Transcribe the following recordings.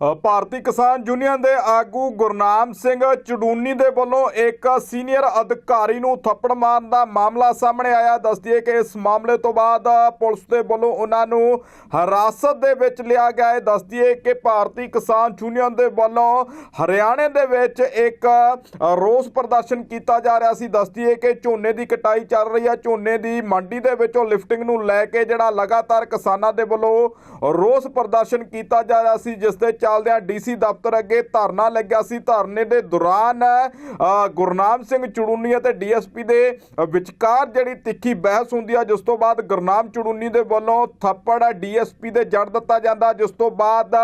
ਭਾਰਤੀ ਕਿਸਾਨ ਯੂਨੀਅਨ ਦੇ ਆਗੂ ਗੁਰਨਾਮ ਸਿੰਘ ਚੜੂਨੀ ਦੇ ਵੱਲੋਂ ਇੱਕ ਸੀਨੀਅਰ ਅਧਿਕਾਰੀ ਨੂੰ ਥੱਪੜ ਮਾਰਨ ਦਾ ਮਾਮਲਾ ਸਾਹਮਣੇ ਆਇਆ। ਦੱਸਦੀਏ ਕਿ ਇਸ ਮਾਮਲੇ ਤੋਂ ਬਾਅਦ ਪੁਲਿਸ ਦੇ ਵੱਲੋਂ ਉਹਨਾਂ ਨੂੰ ਹਿਰਾਸਤ ਦੇ ਵਿੱਚ ਲਿਆ ਗਿਆ ਹੈ। ਦੱਸਦੀਏ ਕਿ ਭਾਰਤੀ ਕਿਸਾਨ ਯੂਨੀਅਨ ਦੇ ਵੱਲੋਂ ਹਰਿਆਣੇ ਦੇ ਵਿੱਚ ਇੱਕ ਰੋਸ ਪ੍ਰਦਰਸ਼ਨ ਕੀਤਾ ਜਾ ਰਿਹਾ ਸੀ। ਦੱਸਦੀਏ ਕਿ ਝੋਨੇ ਦੀ ਕਟਾਈ ਚੱਲ ਰਹੀ ਹੈ। ਝੋਨੇ ਦੀ ਮੰਡੀ ਦੇ ਵਿੱਚੋਂ ਲਿਫਟਿੰਗ ਨੂੰ ਲੈ ਕੇ ਜਿਹੜਾ ਲਗਾਤਾਰ ਕਿਸਾਨਾਂ ਦੇ ਵੱਲੋਂ ਰੋਸ ਪ੍ਰਦਰਸ਼ਨ ਕੀਤਾ ਜਾ ਰਿਹਾ ਸੀ, ਜਿਸ ਦੇ ਚੱਲਦਿਆਂ ਡੀਸੀ ਦਫ਼ਤਰ ਅੱਗੇ ਧਰਨਾ ਲੱਗਿਆ ਸੀ। ਧਰਨੇ ਦੇ ਦੌਰਾਨ ਗੁਰਨਾਮ ਸਿੰਘ ਚੜੂਨੀ ਅਤੇ ਡੀਐਸਪੀ ਦੇ ਵਿਚਕਾਰ ਜਿਹੜੀ ਤਿੱਖੀ ਬਹਿਸ ਹੁੰਦੀ ਆ ਜਿਸ ਤੋਂ ਬਾਅਦ ਗੁਰਨਾਮ ਚੜੂਨੀ ਦੇ ਵੱਲੋਂ ਥੱਪੜ ਡੀਐਸਪੀ ਦੇ ਜੜ ਦਿੱਤਾ ਜਾਂਦਾ। ਜਿਸ ਤੋਂ ਬਾਅਦ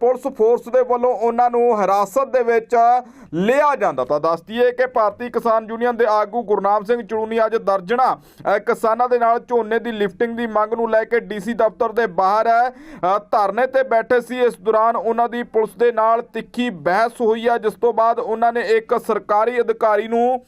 ਪੁਲਿਸ ਫੋਰਸ ਦੇ ਵੱਲੋਂ ਉਹਨਾਂ ਨੂੰ ਹਿਰਾਸਤ ਦੇ ਵਿੱਚ ਲਿਆ ਜਾਂਦਾ। ਤਾਂ ਦੱਸ ਦਈਏ ਕਿ ਭਾਰਤੀ ਕਿਸਾਨ ਯੂਨੀਅਨ ਦੇ ਆਗੂ ਗੁਰਨਾਮ ਸਿੰਘ ਚੜੂਨੀ ਅੱਜ ਦਰਜਣਾ ਕਿਸਾਨਾਂ ਦੇ ਨਾਲ ਝੋਨੇ ਦੀ ਲਿਫਟਿੰਗ ਦੀ ਮੰਗ ਨੂੰ ਲੈ ਕੇ ਡੀਸੀ ਦਫ਼ਤਰ ਦੇ ਬਾਹਰ ਅ, ਧਰਨੇ ਤੇ ਬੈਠੇ ਸੀ। ਇਸ ਦੌਰਾਨ ਉਹਨਾਂ ਦੀ ਪੁਲਿਸ ਦੇ ਨਾਲ ਤਿੱਖੀ ਬਹਿਸ ਹੋਈ ਆ, ਜਿਸ ਤੋਂ ਬਾਅਦ ਉਹਨਾਂ ਨੇ ਇੱਕ ਸਰਕਾਰੀ ਅਧਿਕਾਰੀ ਨੂੰ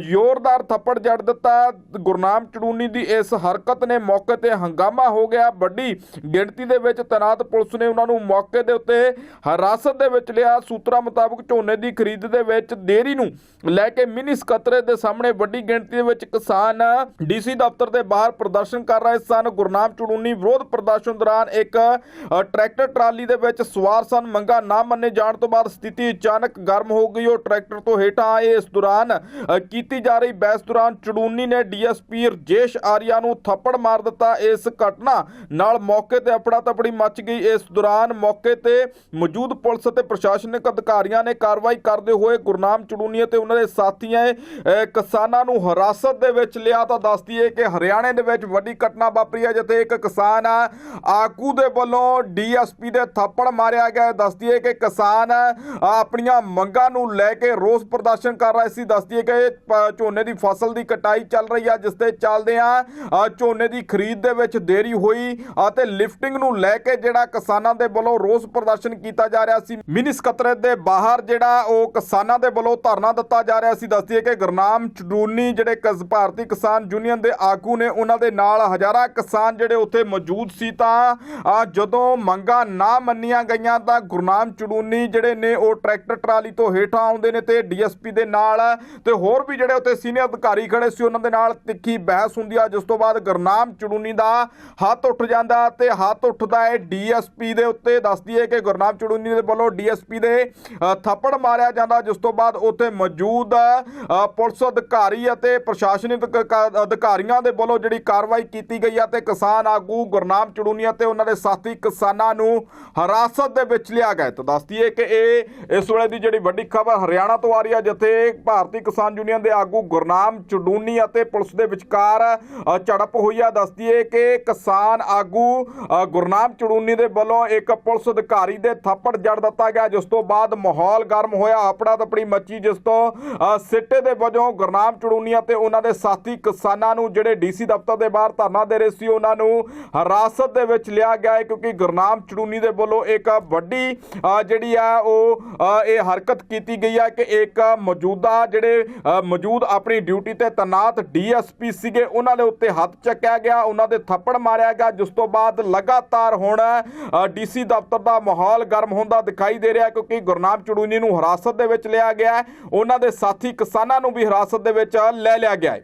ਜ਼ੋਰਦਾਰ ਥੱਪੜ ਜੜ ਦਿੱਤਾ। ਗੁਰਨਾਮ ਚੜੂਨੀ ਦੀ ਇਸ ਹਰਕਤ ਨੇ ਮੌਕੇ ਤੇ ਹੰਗਾਮਾ ਹੋ ਗਿਆ। ਵੱਡੀ ਗਿਣਤੀ ਦੇ ਵਿੱਚ ਤੈਨਾਤ ਪੁਲਿਸ ਨੇ ਉਹਨਾਂ ਨੂੰ ਮੌਕੇ ਦੇ ਉੱਤੇ ਹਿਰਾਸਤ ਦੇ ਵਿੱਚ ਲਿਆ। ਸੂਤਰਾਂ ਮੁਤਾਬਕ ਝੋਨੇ ਦੀ ਖਰੀਦ ਦੇ ਵਿੱਚ ਦੇਰੀ ਨੂੰ ਲੈ ਕੇ ਮਿਨੀ ਸਕੱਤਰੇ ਦੇ ਸਾਹਮਣੇ ਵੱਡੀ ਗਿਣਤੀ ਦੇ ਵਿੱਚ ਕਿਸਾਨ ਡੀਸੀ ਦਫ਼ਤਰ ਦੇ ਬਾਹਰ ਪ੍ਰਦਰਸ਼ਨ ਕਰ ਰਹੇ ਸਨ। ਗੁਰਨਾਮ ਚੜੂਨੀ ਵਿਰੋਧ ਪ੍ਰਦਰਸ਼ਨ ਦੌਰਾਨ ਇੱਕ ਟਰੈਕਟਰ ਟਰਾਲੀ ਦੇ ਵਿੱਚ ਸਵਾਰ ਸਨ, ਮੰਗਾ ਨਾ ਮੰਨੇ ਜਾਣ ਤੋਂ ਬਾਅਦ ਸਥਿਤੀ ਅਚਾਨਕ ਗਰਮ ਹੋ ਗਈ। ਉਹ ਟਰੈਕਟਰ ਤੋਂ ਹੇਠਾਂ ਆਏ। ਇਸ ਦੌਰਾਨ ਕੀਤੀ ਜਾ ਰਹੀ ਬਹਿਸ ਦੌਰਾਨ ਚੜੂਨੀ ਨੇ ਡੀਐਸਪੀ ਰਜੇਸ਼ ਆਰੀਆ ਨੂੰ ਥੱਪੜ ਮਾਰ ਦਿੱਤਾ। ਇਸ ਘਟਨਾ ਨਾਲ ਮੌਕੇ ਤੇ ਅਪੜਾ ਤਪੜੀ ਮਚ ਗਈ। ਇਸ ਦੌਰਾਨ ਮੌਕੇ ਤੇ ਮੌਜੂਦ ਪੁਲਿਸ ਅਤੇ ਪ੍ਰਸ਼ਾਸਨਿਕ ਅਧਿਕਾਰੀਆਂ ਨੇ ਕਾਰਵਾਈ ਕਰਦੇ ਹੋਏ ਗੁਰਨਾਮ ਚੜੂਨੀ ਅਤੇ ਉਹਨਾਂ ਦੇ ਸਾਥੀਆਂ ਕਿਸਾਨਾਂ ਨੂੰ ਹਿਰਾਸਤ ਦੇ ਵਿੱਚ ਲਿਆ। ਤਾਂ ਦੱਸਦੀ ਹੈ ਕਿ ਹਰਿਆਣੇ ਦੇ ਵਿੱਚ ਵੱਡੀ ਘਟਨਾ ਵਾਪਰੀ ਹੈ, ਜਿੱਥੇ ਇੱਕ ਕਿਸਾਨ ਆਗੂ ਦੇ ਵੱਲੋਂ ਡੀਐਸਪੀ ਦੇ ਥੱਪੜ ਮਾਰ ਮਾਰਿਆ ਗਿਆ ਹੈ। ਦੱਸਦੀ ਕਿ ਕਿਸਾਨ ਆਪਣੀਆਂ ਮੰਗਾਂ ਨੂੰ ਲੈ ਕੇ ਰੋਸ ਪ੍ਰਦਰਸ਼ਨ ਕਰ ਰਹੇ ਸੀ। ਦੱਸਦੀ ਹੈ ਕਿ ਝੋਨੇ ਦੀ ਫਸਲ ਦੀ ਕਟਾਈ ਚੱਲ ਰਹੀ ਆ, ਜਿਸ ਦੇ ਚੱਲਦੇ ਆ ਝੋਨੇ ਦੀ ਖਰੀਦ ਦੇ ਵਿੱਚ ਦੇਰੀ ਹੋਈ ਅਤੇ ਲਿਫਟਿੰਗ ਨੂੰ ਲੈ ਕੇ ਜਿਹੜਾ ਕਿਸਾਨਾਂ ਦੇ ਵੱਲੋਂ ਰੋਸ ਪ੍ਰਦਰਸ਼ਨ ਕੀਤਾ ਜਾ ਰਿਹਾ ਸੀ। ਮਿਨੀ ਸਕੱਤਰੇਤ ਦੇ ਬਾਹਰ ਜਿਹੜਾ ਉਹ ਕਿਸਾਨਾਂ ਦੇ ਵੱਲੋਂ ਧਰਨਾ ਦਿੱਤਾ ਜਾ ਰਿਹਾ ਸੀ। ਦੱਸਦੀ ਹੈ ਕਿ ਗੁਰਨਾਮ ਚਡੂਨੀ, ਜਿਹੜੇ ਭਾਰਤੀ ਕਿਸਾਨ ਯੂਨੀਅਨ ਦੇ ਆਗੂ ਨੇ, ਉਹਨਾਂ ਦੇ ਨਾਲ ਹਜ਼ਾਰਾਂ ਕਿਸਾਨ ਜਿਹੜੇ ਉੱਥੇ ਮੌਜੂਦ ਸੀ ਤਾਂ ਜਦੋਂ ਮੰਗਾਂ ਨਾ ਮੰਨੀਆਂ ਗਈਆਂ ਤਾਂ ਗੁਰਨਾਮ ਚੜੂਨੀ ਜਿਹੜੇ ਨੇ ਉਹ ਟਰੈਕਟਰ ਟਰਾਲੀ ਤੋਂ ਹੇਠਾਂ ਆਉਂਦੇ ਨੇ ਤੇ ਡੀਐਸਪੀ ਦੇ ਨਾਲ ਤੇ ਹੋਰ ਵੀ ਜਿਹੜੇ ਉੱਥੇ ਸੀਨੀਅਰ ਅਧਿਕਾਰੀ ਖੜੇ ਸੀ ਉਹਨਾਂ ਦੇ ਨਾਲ ਤਿੱਖੀ ਬਹਿਸ ਹੁੰਦੀ ਆ। ਜਿਸ ਤੋਂ ਬਾਅਦ ਗੁਰਨਾਮ ਚੜੂਨੀ ਦਾ ਹੱਥ ਉੱਠ ਜਾਂਦਾ ਤੇ ਹੱਥ ਉੱਠਦਾ ਹੈ ਡੀਐਸਪੀ ਦੇ ਉੱਤੇ। ਦੱਸਦੀ ਹੈ ਕਿ ਗੁਰਨਾਮ ਚੜੂਨੀ ਦੇ ਵੱਲੋਂ ਡੀਐਸਪੀ ਦੇ ਥੱਪੜ ਮਾਰਿਆ ਜਾਂਦਾ ਜਿਸ ਤੋਂ ਬਾਅਦ ਉੱਥੇ ਮੌਜੂਦ ਅ, ਪੁਲਿਸ ਅਧਿਕਾਰੀ ਅਤੇ ਪ੍ਰਸ਼ਾਸਨਿਕ ਅਧਿਕਾਰੀਆਂ ਦੇ ਵੱਲੋਂ ਜਿਹੜੀ ਕਾਰਵਾਈ ਕੀਤੀ ਗਈ ਆ ਤੇ ਕਿਸਾਨ ਆਗੂ ਗੁਰਨਾਮ ਚੜੂਨੀ ਅਤੇ ਉਹਨਾਂ ਦੇ ਸਾਥੀ ਕਿਸਾਨਾਂ ਨੂੰ ਹਿਰਾਸਤ ਦੇ ਵਿੱਚ ਲਿਆ ਗਿਆ ਤਾਂ ਦੱਸਦੀ ਹੈ ਕਿ ਇਹ ਇਸ ਵੇਲੇ ਦੀ ਜਿਹੜੀ ਵੱਡੀ ਖਬਰ ਹਰਿਆਣਾ ਤੋਂ ਆ ਰਹੀ ਹੈ ਜਿੱਥੇ ਭਾਰਤੀ ਕਿਸਾਨ ਯੂਨੀਅਨ ਦੇ ਆਗੂ ਗੁਰਨਾਮ ਚੜੂਨੀ ਅਤੇ ਪੁਲਿਸ ਦੇ ਵਿਚਕਾਰ ਝੜਪ ਹੋਈ ਹੈ। ਦੱਸਦੀ ਹੈ ਕਿ ਕਿਸਾਨ ਆਗੂ ਗੁਰਨਾਮ ਚੜੂਨੀ ਦੇ ਵੱਲੋਂ ਇੱਕ ਪੁਲਿਸ ਅਧਿਕਾਰੀ ਦੇ ਥੱਪੜ ਜੜ ਦਿੱਤਾ ਗਿਆ ਜਿਸ ਤੋਂ ਬਾਅਦ ਮਾਹੌਲ ਗਰਮ ਹੋਇਆ। ਆਪੜਾ ਤਪੜੀ ਮੱਚੀ ਜਿਸ ਤੋਂ ਅ, ਸਿੱਟੇ ਦੇ ਵਜੋਂ ਗੁਰਨਾਮ ਚੜੂਨੀ ਅਤੇ ਉਹਨਾਂ ਦੇ ਸਾਥੀ ਕਿਸਾਨਾਂ ਨੂੰ ਜਿਹੜੇ ਡੀਸੀ ਦਫ਼ਤਰ ਦੇ ਬਾਹਰ ਧਰਨਾ ਦੇ ਰਹੇ ਸੀ ਉਹਨਾਂ ਨੂੰ ਹਿਰਾਸਤ ਦੇ ਵਿੱਚ ਲਿਆ ਗਿਆ ਹੈ ਕਿਉਂਕਿ ਗੁਰਨਾਮ ਚੜੂਨੀ ਦੇ ਵੱਲੋਂ ਇੱਕ ਵੱਡੀ ਜਿਹੜੀ ਆ ਉਹ ਇਹ ਹਰਕਤ ਕੀਤੀ ਗਈ ਹੈ ਕਿ ਇੱਕ ਮੌਜੂਦਾ ਜਿਹੜੇ ਮੌਜੂਦ ਆਪਣੀ ਡਿਊਟੀ ਤੇ ਤੈਨਾਤ ਡੀਐਸਪੀ ਸੀਗੇ, ਉਹਨਾਂ ਦੇ ਉੱਤੇ ਹੱਥ ਚੱਕਿਆ ਗਿਆ, ਉਹਨਾਂ ਦੇ ਥੱਪੜ ਮਾਰਿਆ ਗਿਆ, ਜਿਸ ਤੋਂ ਬਾਅਦ ਲਗਾਤਾਰ ਹੁਣ ਡੀਸੀ ਦਫ਼ਤਰ ਦਾ ਮਾਹੌਲ ਗਰਮ ਹੁੰਦਾ ਦਿਖਾਈ ਦੇ ਰਿਹਾ, ਕਿਉਂਕਿ ਗੁਰਨਾਮ ਚੜੂਨੀ ਨੂੰ ਹਿਰਾਸਤ ਦੇ ਵਿੱਚ ਲਿਆ ਗਿਆ ਉਹਨਾਂ ਦੇ ਸਾਥੀ ਕਿਸਾਨਾਂ ਨੂੰ ਵੀ ਹਿਰਾਸਤ ਦੇ ਵਿੱਚ ਲੈ ਲਿਆ ਗਿਆ ਹੈ।